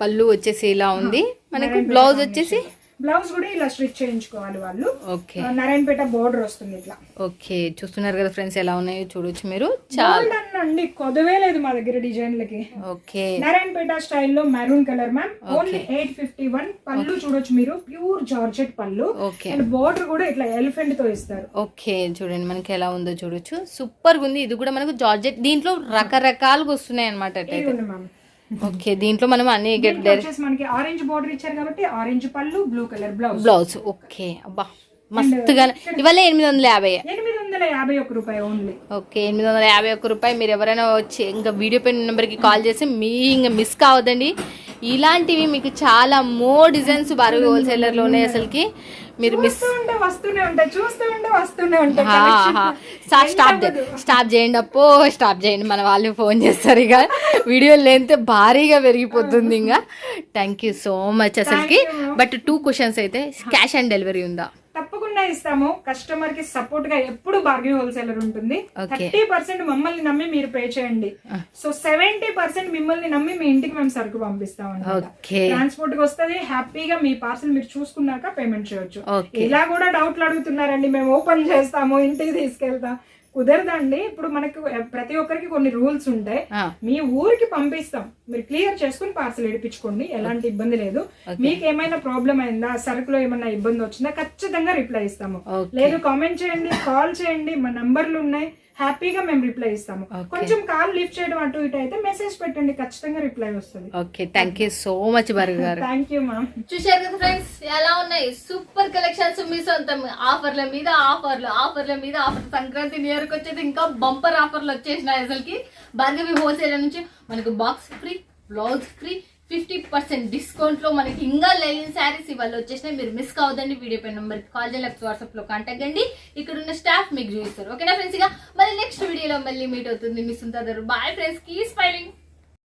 పళ్ళు వచ్చేసి ఇలా ఉంది. మనకు బ్లౌజ్ వచ్చేసి బ్లౌజ్ కూడా ఇలా స్టిచ్ చేయించుకోవాలి వాళ్ళు. ఓకే. నారాయణపేట బోర్డర్ వస్తుంది ఇట్లా. ఓకే చూస్తున్నారు కదా ఫ్రెండ్స్ ఎలా ఉన్నాయో చూడొచ్చు మీరు. చాలా అండి కొదవే లేదు మా దగ్గర డిజైన్లకి. ఓకే. నారాయణపేట స్టైల్లో maroon colour ma'am only eight fifty one పళ్ళు చూడొచ్చు మీరు. ప్యూర్ జార్జెట్ పళ్ళు. ఓకే. అండ్ బోర్డర్ కూడా ఇట్లా ఎలిఫెంట్తో ఇస్తారు. ఓకే చూడండి మనకి ఎలా ఉందో చూడొచ్చు. సూపర్ ఉంది. ఇది కూడా మనకు జార్జెట్ దీంట్లో రకరకాలుగా వస్తున్నాయి అనమాట మ్యామ్ ఓకే దీంట్లో మనం అన్ని మనకి ఆరెంజ్ బోర్డర్ ఇచ్చారు కాబట్టి ఆరెంజ్ పళ్ళు blue colour blouse blouse okay అబ్బా మస్తుగా. ఇవాళ ఎనిమిది వందల యాభై. ఎనిమిది వందల యాభై ఒక్క రూపాయి ఓన్లీ ఓకే ఎనిమిది వందల యాభై ఒక్క రూపాయి. మీరు ఎవరైనా వచ్చి ఇంకా వీడియో పైన నెంబర్కి కాల్ చేసి మీ ఇంకా మిస్ కావద్దండి. ఇలాంటివి మీకు చాలా మోర్ డిజైన్స్ బారుగా హోల్సేలర్లోనే అసలుకి. మీరు మిస్ చూస్తూ ఉంటే వస్తూనే ఉంటాయి చూస్తూ ఉంటే వస్తూనే ఉంటాయి collection. స్టాప్ స్టాప్ చేయండి అప్పో స్టాప్ చేయండి. మన వాళ్ళు ఫోన్ చేస్తారు ఇక. వీడియో లెంత్ భారీగా పెరిగిపోతుంది ఇంకా. థ్యాంక్ యూ సో మచ్ అసలుకి. బట్ టూ క్వశ్చన్స్ అయితే క్యాష్ ఆన్ డెలివరీ ఉందా? ఇస్తాము. కస్టమర్కి సపోర్ట్గా ఎప్పుడు బార్గెన్ హోల్సేలర్ ఉంటుంది. థర్టీ పర్సెంట్ మమ్మల్ని నమ్మి మీరు పే చేయండి. సో సెవెంటీ పర్సెంట్ మిమ్మల్ని నమ్మి మీ ఇంటికి మేము సరుకు పంపిస్తాం ట్రాన్స్పోర్ట్కి వస్తుంది. హ్యాపీగా మీ పార్సల్ మీరు చూసుకున్నాక పేమెంట్ చేయొచ్చు. ఇలా కూడా డౌట్లు అడుగుతున్నారండి. మేము ఓపెన్ చేస్తాము ఇంటికి తీసుకెళ్తాం. కుదరదండి. ఇప్పుడు మనకు ప్రతి ఒక్కరికి కొన్ని రూల్స్ ఉంటాయి. మీ ఊరికి పంపిస్తాం. మీరు క్లియర్ చేసుకుని పార్సల్ ఇడిపించుకోండి ఎలాంటి ఇబ్బంది లేదు. మీకు ఏమైనా ప్రాబ్లం అయిందా సరుకులో ఏమైనా ఇబ్బంది వచ్చిందా ఖచ్చితంగా రిప్లై ఇస్తాము. లేదు కామెంట్ చేయండి కాల్ చేయండి. మా నంబర్లు ఉన్నాయి. హ్యాపీగా మేము రిప్లై ఇస్తాము. కొంచెం కాల్ లిఫ్ట్ చేయడం అటు ఇటు అయితే మెసేజ్ పెట్టండి ఖచ్చితంగా రిప్లై వస్తుంది. Okay thank you so much Bhargavi గారు. థ్యాంక్ యూ మ్యామ్ చూశారు కదా ఫ్రెండ్స్ ఎలా ఉన్నాయి? సూపర్ కలెక్షన్స్ మీ సొంతం. ఆఫర్ల మీద ఆఫర్లు ఆఫర్ల మీద ఆఫర్ సంక్రాంతి న్యూ ఇయర్కి వచ్చేది ఇంకా బంపర్ ఆఫర్లు వచ్చేసినాయి అసలుకి. భార్గవి హోల్సేల్ నుంచి మనకు box free blouse free fifty percent డిస్కౌంట్లో మనకి ఇంకా లెలిన్ శారీస్ ఇవాళ వచ్చేసినాయి. మీరు మిస్ కావద్దండి. వీడియో పై నెంబర్ కాల్ చేయాలి వాట్సాప్లో కాంటాక్ట్ అండి ఇక్కడ ఉన్న స్టాఫ్ మీకు చూపిస్తారు. ఓకేనా ఫ్రెండ్స్ ఇక మళ్ళీ నెక్స్ట్ వీడియోలో మళ్ళీ మీట్ అవుతుంది మిస్ ఉంటారు బాయ్ ఫ్రెండ్స్ కీ స్మైలింగ్